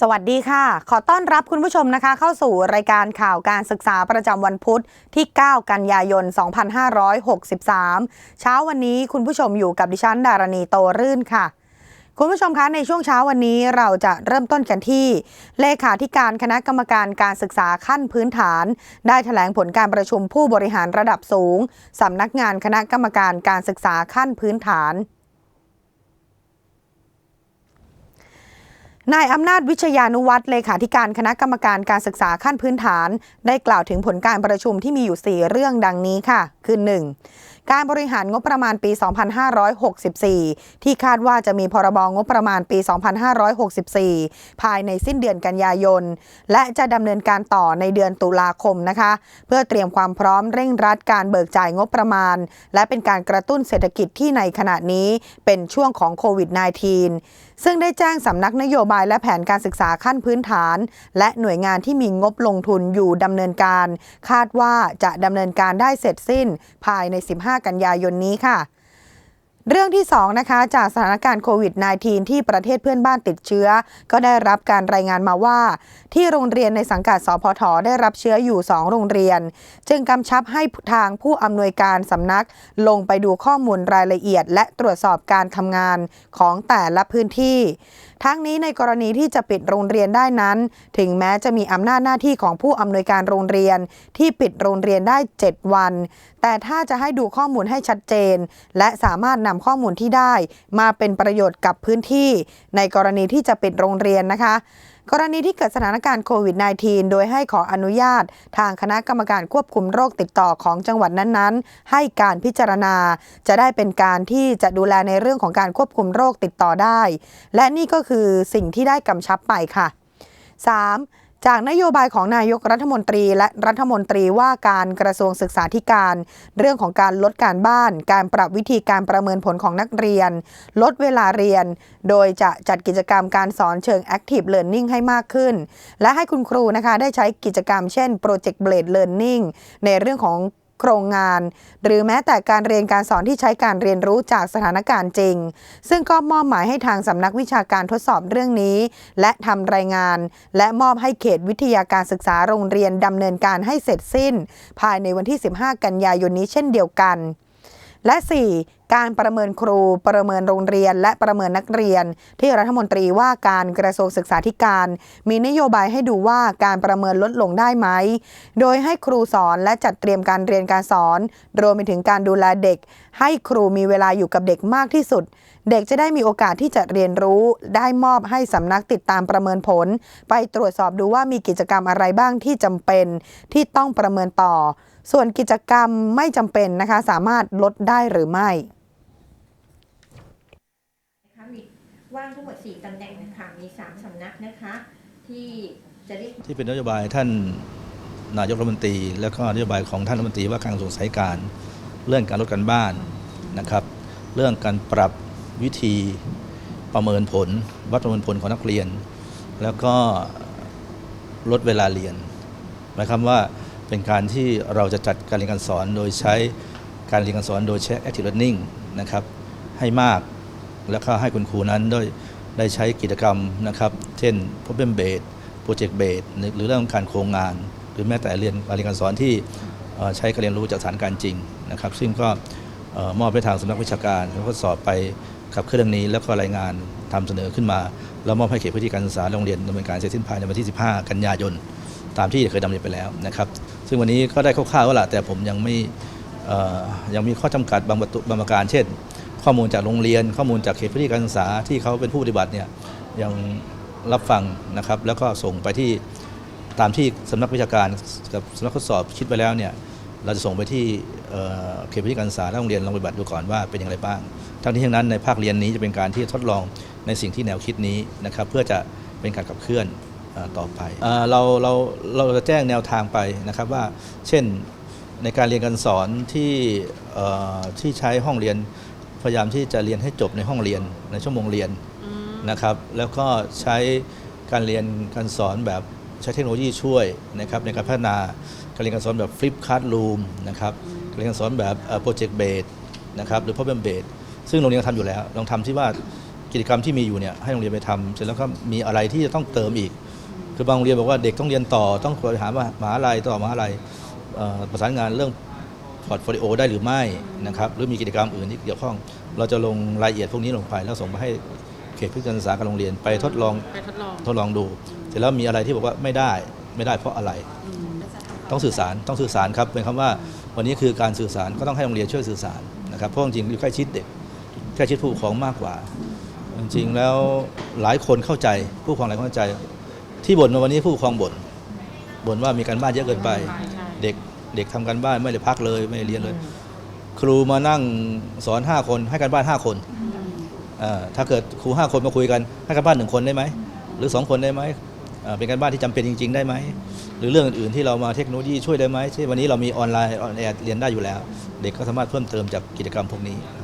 สวัสดีค่ะ ขอต้อนรับคุณผู้ชมนะคะ เข้าสู่รายการข่าวการศึกษาประจำวันพุธที่ 9 กันยายน 2563 เช้าวันนี้คุณผู้ชมอยู่กับดิฉันดารณีโตรื่นค่ะคุณผู้ชมคะในช่วงเช้าวันนี้เราจะเริ่มต้นกันที่ เลขาธิการคณะกรรมการการศึกษาขั้นพื้นฐาน ได้แถลงผลการประชุมผู้บริหารระดับสูงสำนักงานคณะกรรมการการศึกษาขั้นพื้นฐาน นายอำนาจวิชยานุวัตรเลขาธิการคณะกรรมการการศึกษาขั้นพื้นฐาน ได้กล่าวถึงผลการประชุมที่มีอยู่ 4 เรื่องดังนี้ค่ะ คือ 1. การบริหารงบประมาณปี 2564 ที่คาดว่าจะมีพรบงบประมาณปี 2564 ภายในสิ้นเดือนกันยายน และจะดำเนินการต่อในเดือนตุลาคมนะคะ เพื่อเตรียมความพร้อมเร่งรัดการเบิกจ่ายงบประมาณ และเป็นการกระตุ้นเศรษฐกิจที่ในขณะนี้เป็นช่วงของโควิด -19 ซึ่งได้แจ้งสำนักนโยบายและแผนการศึกษาขั้นพื้นฐาน และหน่วยงานที่มีงบลงทุนอยู่ดำเนินการ คาดว่าจะดำเนินการได้เสร็จสิ้นภายใน 15กันยายนนี้ค่ะ เรื่องที่ 2 นะคะ จากสถานการณ์โควิด -19 ที่ประเทศเพื่อนบ้านติดเชื้อ ก็ได้รับการรายงานมาว่า ที่โรงเรียนในสังกัดสพทได้รับเชื้ออยู่ 2 โรงเรียน จึงกำชับให้ทางผู้อำนวยการสำนักลงไปดูข้อมูลรายละเอียด และตรวจสอบการทำงานของแต่ละพื้นที่ทั้งนี้ในกรณีที่จะปิดโรงเรียนได้นั้น ถึงแม้จะมีอำนาจหน้าที่ของผู้อำนวยการโรงเรียน ที่ปิดโรงเรียนได้ 7 วัน แต่ถ้าจะให้ดูข้อมูลให้ชัดเจน และสามารถนำข้อมูลที่ได้ มาเป็นประโยชน์กับพื้นที่ ในกรณีที่จะปิดโรงเรียนนะคะ กรณีที่เกิดสถานการณ์โควิด -19 โดยให้ขออนุญาต ทางคณะกรรมการควบคุมโรคติดต่อของจังหวัดนั้นๆ ให้การพิจารณา จะได้เป็นการที่จะดูแลในเรื่องของการควบคุมโรคติดต่อได้ และนี่ก็คือสิ่งที่ได้กำชับไปค่ะ 3. จากนโยบายของนายกรัฐมนตรีและรัฐมนตรีว่าการกระทรวงศึกษาธิการ เรื่องของการลดการบ้าน การปรับวิธีการประเมินผลของนักเรียน ลดเวลาเรียน โดยจะจัดกิจกรรมการสอนเชิง Active Learning ให้มากขึ้น และให้คุณครูนะคะได้ใช้กิจกรรมเช่น Project Blade Learning ในเรื่องของ ครงงาน หรือแม้แต่การเรียนการสอนที่ใช้การเรียนรู้จากสถานการณ์จริง ซึ่งก็มอบหมายให้ทางสำนักวิชาการทดสอบเรื่องนี้ และทำรายงาน และมอบให้เขตวิทยาการศึกษาโรงเรียนดำเนินการให้เสร็จสิ้น ภายในวันที่ 15 กันยายนนี้เช่นเดียวกัน และ 4. การประเมินครู ประเมินโรงเรียน และประเมินนักเรียน ที่รัฐมนตรีว่าการกระทรวงศึกษาธิการ มีนโยบายให้ดูว่าการประเมินลดลงได้ไหม โดยให้ครูสอนและจัดเตรียมการเรียนการสอน รวมไปถึงการดูแลเด็ก ให้ครูมีเวลาอยู่กับเด็กมากที่สุด เด็กจะได้มีโอกาสที่จะเรียนรู้ ได้มอบให้สำนักติดตามประเมินผล ไปตรวจสอบดูว่ามีกิจกรรมอะไรบ้างที่จำเป็น ที่ต้องประเมินต่อ ส่วนกิจกรรมไม่จำเป็นนะคะสามารถลดได้หรือไม่นะคะมีว่างทั้งหมด4ตำแหน่งนะคะมี 3สำนักนะคะที่จะได้ที่เป็นนโยบายท่านนายกรัฐมนตรี แล้วก็นโยบายของท่านรัฐมนตรีว่าการกระทรวงสายการ เรื่องการลดการบ้านนะครับ เรื่องการปรับวิธีประเมินผล วัดประเมินผลของนักเรียน แล้วก็ลดเวลาเรียนหมายความว่า เป็นการที่เราจะจัดการเรียนการสอนโดยใช้การเรียนการสอนโดยใช้ active learning นะครับให้มากแล้วก็ให้คุณครูนั้นได้ได้ใช้กิจกรรมนะครับ เช่น problem based project based หรือเรื่องของการโครงงาน หรือแม้แต่เรียนการเรียนการสอนที่ใช้การเรียนรู้จากสถานการณ์จริงนะครับ ซึ่งก็มอบให้ทางสำนักวิชาการแล้วก็สอบไปขับเครื่องนี้ แล้วก็รายงานทำเสนอขึ้นมา แล้วมอบให้เขตพื้นที่การศึกษาโรงเรียนดำเนินการเสร็จสิ้นภายในวันที่ 15 กันยายน ตามที่เคยดำเนินไปแล้วนะครับ ซึ่งวันนี้ก็ได้คร่าวๆว่าละแต่ผมยังไม่ยังมีข้อจำกัดบางประตูบางประการ เช่น ข้อมูลจากโรงเรียน ข้อมูลจากเขตพื้นที่การศึกษาที่เขาเป็นผู้ปฏิบัติเนี่ยยังรับฟังนะครับ แล้วก็ส่งไปที่ตามที่สำนักวิชาการกับสำนักทดสอบคิดไว้แล้วเนี่ยเราจะส่งไปที่เขตพื้นที่การศึกษาและโรงเรียนลองปฏิบัติดูก่อนว่าเป็นอย่างไรบ้าง ทั้งนี้ทั้งนั้นในภาคเรียนนี้จะเป็นการที่ทดลองในสิ่งที่แนวคิดนี้นะครับ เพื่อจะเป็นการขับเคลื่อน ต่อไปเอ่อเราเราเราจะแจ้งแนวทางไปนะครับว่า เช่นในการเรียนการสอนที่เอ่อที่ใช้ห้องเรียนพยายามที่จะเรียนให้จบในห้องเรียนในชั่วโมงเรียนนะครับ แล้วก็ใช้การเรียนการสอนแบบใช้เทคโนโลยีช่วยนะครับในการพัฒนาการเรียนการสอนแบบฟลิปคั s รูมนะครับการเรียนการสอนแบบโปรเจกต์เบสนะครับหรือ problem based ซึ่งโรงเรียนก็ทำอยู่แล้วลองทำที่ว่ากิจกรรมที่มีอยู่เนี่ยให้โรงเรียนไปทำเสร็จแล้วก็มีอะไรที่จะต้องเติมอีก คือบางโรงเรียนบอกว่าเด็กต้องเรียนต่อต้องไปหามหาลัยต่อมหาลัยเอ่อประสานงานเรื่องพอร์ตโฟลิโอได้หรือไม่นะครับหรือมีกิจกรรมอื่นที่เกี่ยวข้อง เราจะลงรายละเอียดพวกนี้ลงไปแล้วส่งไปให้เขตพื้นที่การศึกษากับโรงเรียนไปทดลองไปทดลองทดลองดู เสร็จแล้วมีอะไรที่บอกว่าไม่ได้ไม่ได้เพราะอะไร ต้องสื่อสารต้องสื่อสารครับเป็นคำว่าวันนี้คือการสื่อสารก็ต้องให้โรงเรียนช่วยสื่อสารนะครับเพราะจริงๆอยู่ใกล้ชิดเด็กใกล้ชิดผู้ปกครองมากกว่า จริงๆแล้วหลายคนเข้าใจผู้ปกครองหลายคนเข้าใจ ที่บ่นมาวันนี้ผู้ปกครองบ่นบ่นว่ามีการบ้านเยอะเกินไปใช่ใช่ เด็กเด็กทำการบ้านไม่ได้พักเลยไม่ได้เรียนเลย ครูมานั่งสอน 5 คนให้การบ้าน 5 คนเอ่อถ้าเกิดครู 5 คนมาคุยกันให้การบ้านหนึ่งคนได้ไหมหรือ 2 คนได้ไหมเอ่อเป็นการบ้านที่จำเป็นจริง ๆ ได้ไหมหรือเรื่องอื่นๆที่เรามาเทคโนโลยีช่วยได้ไหมเช่นวันนี้เรามีออนไลน์ออนแอร์เรียนได้อยู่แล้ว เด็กก็สามารถเพิ่มเติมจากกิจกรรมพวกนี้นะครับ